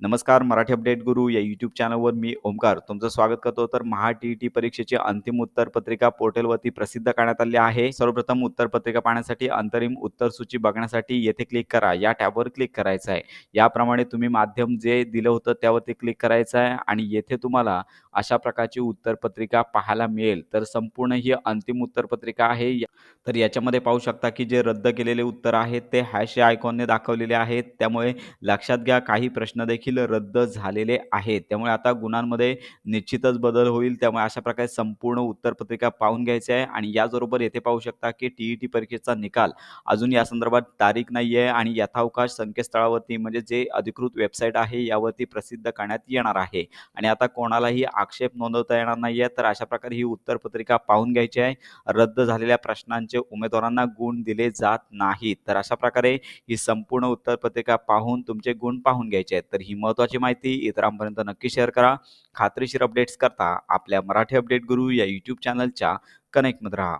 नमस्कार मराठी अपडेट गुरु या यूट्यूब चॅनलवर मी ओमकार. तुमचं स्वागत करतो. तर महा टी ई टी परीक्षेची अंतिम उत्तरपत्रिका पोर्टलवरती प्रसिद्ध करण्यात आली आहे. सर्वप्रथम उत्तरपत्रिका पाहण्यासाठी अंतरिम उत्तर सूची बघण्यासाठी येथे क्लिक करा. या टॅबवर क्लिक करायचं आहे. याप्रमाणे तुम्ही माध्यम जे दिलं होतं त्यावरती क्लिक करायचं आहे आणि येथे तुम्हाला अशा प्रकारची उत्तरपत्रिका पाहायला मिळेल. तर संपूर्ण ही अंतिम उत्तरपत्रिका आहे. तर याच्यामध्ये पाहू शकता की जे रद्द केलेले उत्तर आहेत ते हॅश या आयकॉनने दाखवलेले आहेत. त्यामुळे लक्षात घ्या काही प्रश्न देखील रद्द झालेले आहेत. त्यामुळे आता गुणांमध्ये निश्चितच बदल होईल. त्यामुळे अशा प्रकारे संपूर्ण उत्तरपत्रिका पाहून घ्यायची आहे. आणि याचबरोबर येथे पाहू शकता की टी ई टी परीक्षेचा निकाल अजून या संदर्भात तारीख नाही आहे आणि यथावकाश संकेतस्थळावरती म्हणजे जे अधिकृत वेबसाईट आहे यावरती प्रसिद्ध करण्यात येणार आहे. आणि आता कोणालाही आक्षेप नोंदवता येणार नाही आहे तर अशा प्रकारे ही उत्तरपत्रिका पाहून घ्यायची आहे. रद्द झालेल्या प्रश्नांचे उमेदवारांना गुण दिले जात नाहीत. तर अशा प्रकारे ही संपूर्ण उत्तरपत्रिका पाहून तुमचे गुण पाहून घ्यायचे आहेत. तर ही महत्त्वाची माहिती इतरांपर्यंत नक्की शेअर करा. खात्रीशीर अपडेट्स करता आपल्या मराठी अपडेट गुरु या यूट्यूब चॅनलच्या कनेक्टमध्ये राहा.